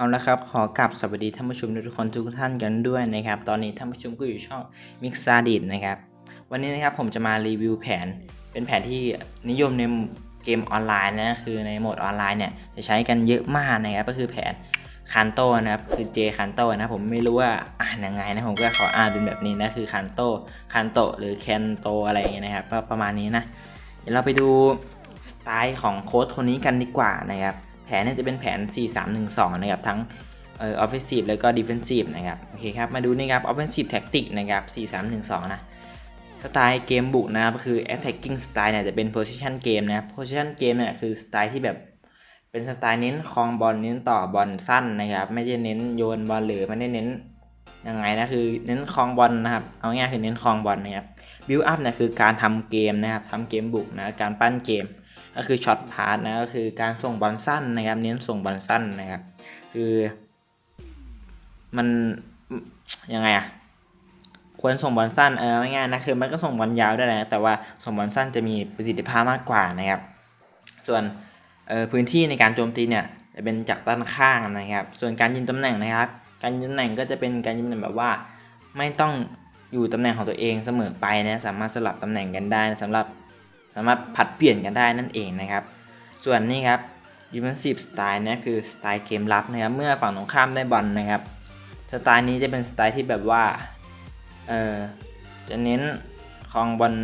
เอาละครับ ขอกลับสวัสดีท่านผู้ชมทุกคนทุกท่านกันด้วยนะครับ ตอนนี้ท่านผู้ชมก็อยู่ช่อง Mix a d i t นะครับ วันนี้นะครับผมจะมารีวิวแผน เป็นแผนที่นิยมในเกมออนไลน์นะคือในโหมดออนไลน์เนี่ยจะใช้กันเยอะมากนะครับ ก็คือแผนคันโตนะครับ คือ J คันโตนะผมไม่รู้ว่าอ่านยังไงนะผมก็ขออ่านเป็นแบบนี้นะคือคันโตคันโตหรือแคนโตอะไรอย่างเงี้ยนะครับก็ประมาณนี้นะเดี๋ยวเราไปดูสไตล์ของโค้ดคนนี้กันดีกว่านะครับ ผนเนี่ยจะเป็นแผน 4-3-1-2 นะครับ ทั้งเอ่อ offensive แล้วก็ defensive นะครับ โอเคครับ มาดูนี่ครับ offensive tactic นะครับ 4-3-1-2 นะ สไตล์เกมบุกนะครับก็คือ attacking style เนี่ยจะเป็น position game นะครับ position game เนี่ยคือสไตล์ที่แบบเป็นสไตล์เน้นครองบอลเน้นต่อบอลสั้นนะครับ ไม่ได้เน้นโยนบอลหรือไม่ได้เน้นยังไงนะคือเน้นครองบอลนะครับ เอาง่ายคือเน้นครองบอลนะครับ build up เนี่ยคือการทำเกมนะครับทำเกมบุกนะการปั้นเกม ก็คือช็อตพาสนะก็คือการส่งบอลสั้นนะครับเน้นส่งบอลสั้นนะครับคือมันยังไงอะควรส่งบอลสั้นเออไม่ง่ายนะคือมันก็ส่งบอลยาวได้แหละแต่ว่าส่งบอลสั้นจะมีประสิทธิภาพมากกว่านะครับ ส่วนพื้นที่ในการโจมตีเนี่ยจะเป็นจากด้านข้างนะครับ ส่วนการยิงตำแหน่งนะครับ การยิงตำแหน่งก็จะเป็นการยิงตำแหน่งแบบว่า ไม่ต้องอยู่ตำแหน่งของตัวเองเสมอไปนะสามารถสลับตำแหน่งกันได้นะสำหรับ สามารถผัดเปลี่ยนกันได้นั่นเองนะครับ ส่วนนี้ครับ defensive style นะคือสไตล์เกมรับนะครับเมื่อฝั่งตรงข้ามได้บอลนะครับสไตล์นี้จะเป็นสไตล์ที่แบบว่าเออจะเน้นครองบอล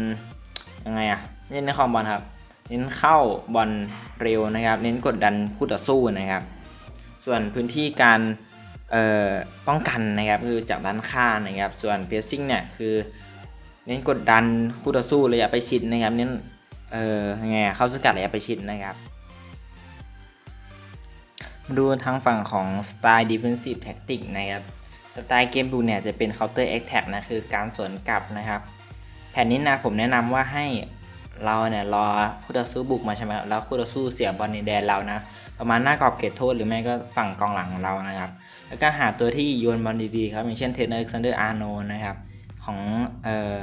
ยังไงอะเน้นในครองบอลครับ เน้นเข้าบอลเร็วนะครับ เน้นกดดันคู่ต่อสู้นะครับ ส่วนพื้นที่การเอ่อป้องกันนะครับคือจากด้านข้างนะครับ ส่วน piercing เนี่ยคือ เน้นกดดันคู่ต่อสู้ระยะไปชิดนะครับ เน้น เออยังไงเข้าสกัดระยะไปชิดนะครับมาดูทางฝั่งของสไตล์ defensive tactic นะครับสไตล์เกมบุกเนี่ยจะเป็น counter attack นะคือการสวนกลับนะครับ แผนนี้นะผมแนะนำว่าให้เราเนี่ยรอคู่ต่อสู้บุกมาใช่ไหมครับแล้วคู่ต่อสู้เสียบอลในแดนเรานะประมาณหน้ากรอบเขตโทษหรือไม่ก็ฝั่งกองหลังของเรานะครับ แล้วก็หาตัวที่โยนบอลดีๆครับอย่างเช่นเทนเนอร์ซันเดอร์อาร์โนนะครับของเอ่อ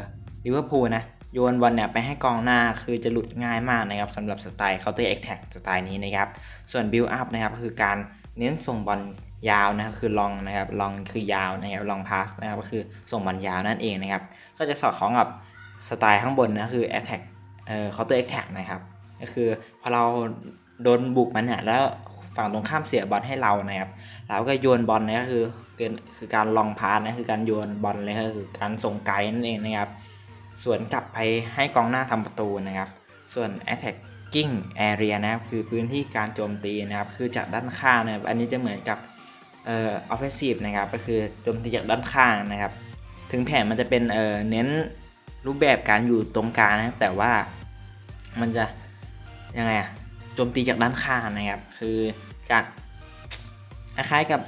ลิเวอร์พูลนะ โยนบอลเนี่ยไปให้กองหน้าคือจะหลุดง่ายมากนะครับสำหรับสไตล์ counter attack สไตล์นี้นะครับ ส่วน build up นะครับคือการเน้นส่งบอลยาวนะครับคือลองนะครับลองคือยาวนะครับลองพาสนะครับก็คือส่งบอลยาวนั่นเองนะครับ ก็จะสอดคล้องกับสไตล์ข้างบนนะคือ attack เอ่อ counter attack นะครับก็คือพอเราโดนบุกมันเนี่ยแล้วฝั่งตรงข้ามเสียบอลให้เรานะครับเราก็โยนบอลนะก็คือเกินคือการลองพาสนะคือการโยนบอลเลยก็คือการส่งไกลนั่นเองนะครับ ส่วนกลับไปให้กองหน้าทำประตูนะครับ ส่วน attacking area นะครับคือพื้นที่การโจมตีนะครับ คือจากด้านข้างนะครับ อันนี้จะเหมือนกับเอ่อ offensive นะครับ ก็คือโจมตีจากด้านข้างนะครับ ถึงแผนมันจะเป็นเอ่อเน้นรูปแบบการอยู่ตรงกลางนะครับ แต่ว่ามันจะยังไงอะโจมตีจากด้านข้างนะครับ คือจากคล้ายๆกับ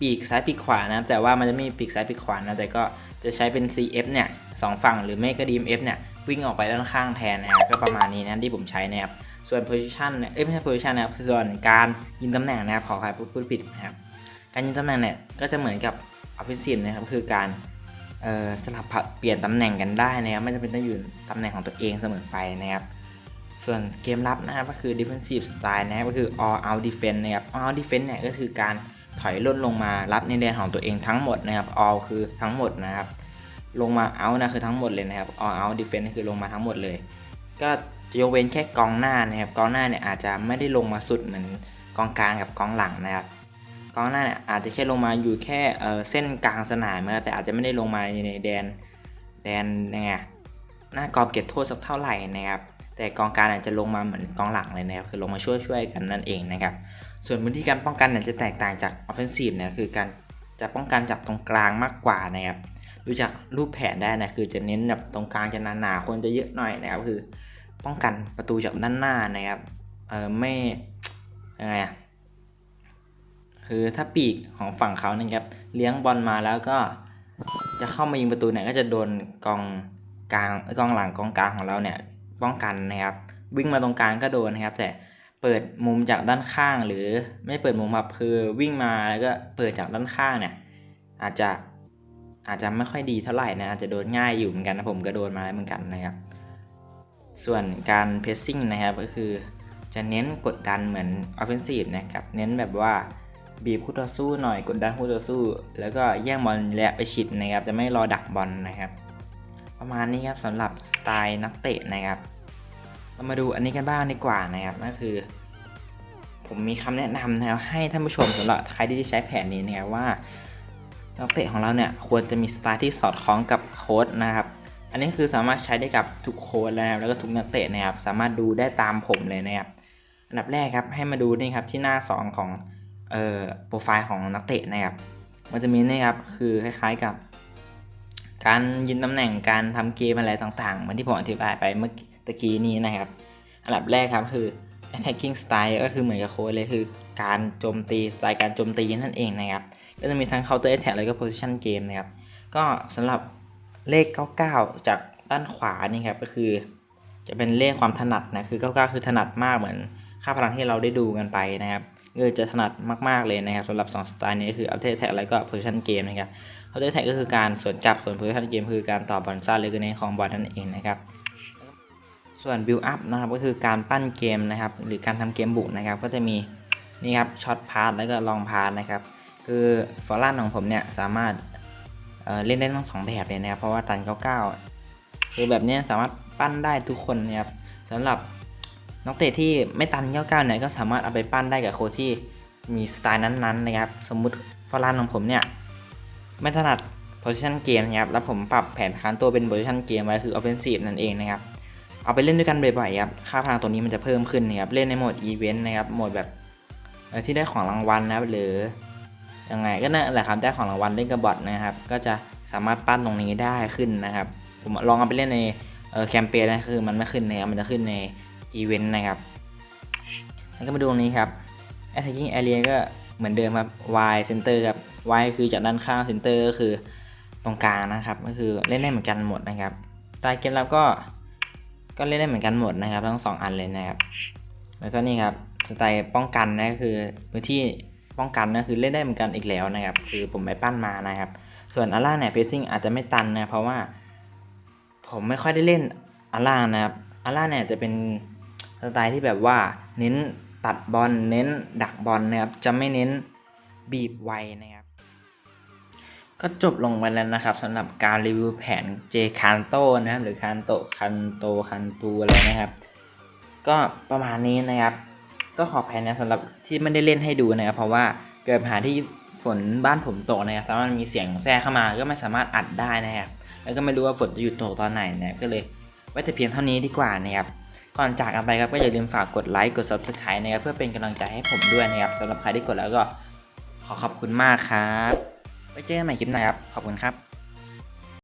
ปีกซ้ายปีกขวานะครับ แต่ว่ามันจะไม่มีปีกซ้ายปีกขวานะแต่ก็ จะใช้เป็น CF เนี่ยสองฝั่งหรือไม่ก็ DMF เนี่ยวิ่งออกไปด้านข้างแทนนะครับก็ประมาณนี้นะที่ผมใช้นะครับส่วน position เนี่ยเอ้ยไม่ใช่ position นะครับส่วนการยิงตำแหน่งนะครับขออภัยพูดผิดนะครับการยิงตำแหน่งเนี่ยก็จะเหมือนกับ offensive นะครับคือการสลับผัดเปลี่ยนตำแหน่งกันได้นะครับไม่จำเป็นต้องอยู่ตำแหน่งของตัวเองเสมอไปนะครับส่วนเกมรับนะครับก็คือ defensive style นะครับก็คือ all out defense นะครับ all out defense เนี่ยก็คือการ ถอยล่นลงมารับในแดนของตัวเองทั้งหมดนะครับ all คือทั้งหมดนะครับ ลงมา out นะคือทั้งหมดเลยนะครับ all out defense คือลงมาทั้งหมดเลย ก็จะยกเว้นแค่กองหน้านะครับ กองหน้าเนี่ยอาจจะไม่ได้ลงมาสุดเหมือนกองกลางกับกองหลังนะครับกองหน้าเนี่ยอาจจะแค่ลงมาอยู่แค่เส้นกลางสนามนะแต่อาจจะไม่ได้ลงมาในแดนแดนยังไงหน้ากรอบเก็บโทษสักเท่าไหร่นะครับ แต่กองกลางอาจจะลงมาเหมือนกองหลังเลยนะครับคือลงมาช่วยช่วยๆกันนั่นเองนะครับ ส่วนพื้นที่การป้องกันเนี่ยจะแตกต่างจาก offensive เนี่ยคือการจะป้องกันจากตรงกลางมากกว่านะครับดูจากรูปแผนได้นะคือจะเน้นแบบตรงกลางจะหนาๆคนจะเยอะหน่อยนะครับคือ ป้องกันประตูจากด้านหน้านะครับเออไม่ยังไงอะคือถ้าปีกของฝั่งเขานะครับเลี้ยงบอลมาแล้วก็จะเข้ามายิงประตูเนี่ยก็จะโดนกองกลางกองหลังกองกลางของเราเนี่ยป้องกันนะครับวิ่งมาตรงกลางก็โดนนะครับแต่ เปิดมุมจากด้านข้าง หรือไม่เปิดมุมแบบคือวิ่งมาแล้วก็เปิดจากด้านข้างเนี่ย อาจจะอาจจะไม่ค่อยดีเท่าไหร่นะอาจจะโดนง่ายอยู่เหมือนกันนะผมก็โดนมาแล้วเหมือนกันนะครับส่วนการเพสซิ่งนะครับก็คือจะเน้นกดดันเหมือน offensive นะครับเน้นแบบว่าบีบคู่ต่อสู้หน่อยกดดันคู่ต่อสู้ แล้วก็แย่งบอลและไปฉิดนะครับ จะไม่รอดักบอลนะครับ ประมาณนี้ครับสำหรับสไตล์นักเตะนะครับ เรามาดูอันนี้กันบ้างดีกว่านะครับนั่นคือ ผมมีคำแนะนำนะครับให้ท่านผู้ชมสำหรับใครที่จะใช้แผนนี้นะครับว่านักเตะของเราเนี่ยควรจะมีสไตล์ที่สอดคล้องกับโค้ดนะครับ อันนี้คือสามารถใช้ได้กับทุกโค้ดแล้วแล้วก็ทุกนักเตะนะครับ สามารถดูได้ตามผมเลยนะครับอันดับแรกครับให้มาดูนี่ครับที่หน้า 2 ของเอ่อโปรไฟล์ของนักเตะนะครับ มันจะมีนี่ครับคือคล้ายๆกับ การยืนตำแหน่งการทำเกมอะไรต่างๆเหมือนที่ผมอธิบายไปเมื่อ ตะกี้นี้นะครับ อันดับแรกครับคือ attacking style ก็คือเหมือนกับโค้ดเลยคือการโจมตีสไตล์การโจมตีนั่นเองนะครับ ก็จะมีทั้ง counter attack แล้วก็ position game นะครับ ก็สำหรับเลข 99 จากด้านขวานี่ครับก็คือ จะเป็นเลขความถนัดนะคือ 99 คือถนัดมากเหมือนค่าพลังที่เราได้ดูกันไปนะครับก็จะถนัดมากๆเลยนะครับสำหรับ 2 สไตล์นี้คือ counter attack แล้วก็ position game นะครับ counter attack ก็คือการสวนกลับส่วน position game คือการต่อบอลสั้นหรือการเน้นของบอลนั่นเองนะครับ ส่วน build up นะครับก็คือการปั้นเกมนะครับ หรือการทำเกมบุกนะครับ ก็จะมีนี่ครับช็อตพาสแล้วก็ลองพาสนะครับ คือฟอร์ลันของผมเนี่ยสามารถเเล่นได้ทั้งสองแบบเลยนะครับ เพราะว่าตัน 99 คือแบบนี้สามารถปั้นได้ทุกคนนะครับสำหรับนักเตะที่ไม่ตัน 99 เนี่ยก็สามารถเอาไปปั้นได้กับโค้ชที่มีสไตล์นั้นๆนะครับ สมมุติฟอร์ลันของผมเนี่ยไม่ถนัด position game นะครับ แล้วผมปรับแผนค้านตัวเป็น position game ไว้คือ offensive นั่นเองนะครับ เอาไปเล่นด้วยกันบ่อยๆครับค่าพลังตัวนี้มันจะเพิ่มขึ้นนะครับเล่นในโหมดอีเวนต์นะครับโหมดแบบที่ได้ของรางวัลนะหรือยังไงก็นั่นแหละครับได้ของรางวัลเล่นกับบอทนะครับ ก็จะสามารถปั้นตรงนี้ได้ขึ้นนะครับผมลองเอาไปเล่นในแคมเปญนะคือมันไม่ขึ้นนะครับมันจะขึ้นในอีเวนต์นะครับแล้วก็มาดูตรงนี้ครับ attacking area ก็เหมือนเดิมครับ y center ครับ y คือจากด้านข้าง center ก็คือตรงกลางนะครับ ก็คือเล่นได้เหมือนกันหมดนะครับ ตายเกมรับก็ ก็เล่นได้เหมือนกันหมดนะครับ ทั้งสองอันเลยนะครับ แล้วก็นี่ครับสไตล์ป้องกันนะก็คือพื้นที่ป้องกันนะคือเล่นได้เหมือนกันอีกแล้วนะครับ คือผมไปปั้นมานะครับ ส่วนอาร่าเนี่ยเพซซิ่งอาจจะไม่ตันนะเพราะว่า ผมไม่ค่อยได้เล่นอาร่านะครับอาร่าเนี่ยจะเป็นสไตล์ที่แบบว่าเน้นตัดบอลเน้นดักบอลนะครับจะไม่เน้นบีบไวนะครับ ก็จบลงไปแล้วนะครับสำหรับการรีวิวแผน J ค a n t o นะครับหรือค a n t o คันโตคันตูอะไรนะครับ ก็ประมาณนี้นะครับ ก็ขออภัยนะสำหรับที่ไม่ได้เล่นให้ดูนะครับ เพราะว่าเกิดปัญหาที่ฝนบ้านผมตกนะครับสามารถมีเสียงแทรกเข้ามาก็ไม่สามารถอัดได้นะครับ แล้วก็ไม่รู้ว่าฝนจะหยุดตกตอนไหนนะก็เลยไว้แต่เพียงเท่านี้ดีกว่านะครับก่อนจากกันไปครับก็อย่าลืมฝากกดไลค์กด subscribe นะครับเพื่อเป็นกำลังใจให้ผมด้วยนะครับสำหรับใครที่กดแล้วก็ขอขอบคุณมากครับ ไว้เจอกันใหม่คลิปหน้าครับ ขอบคุณครับ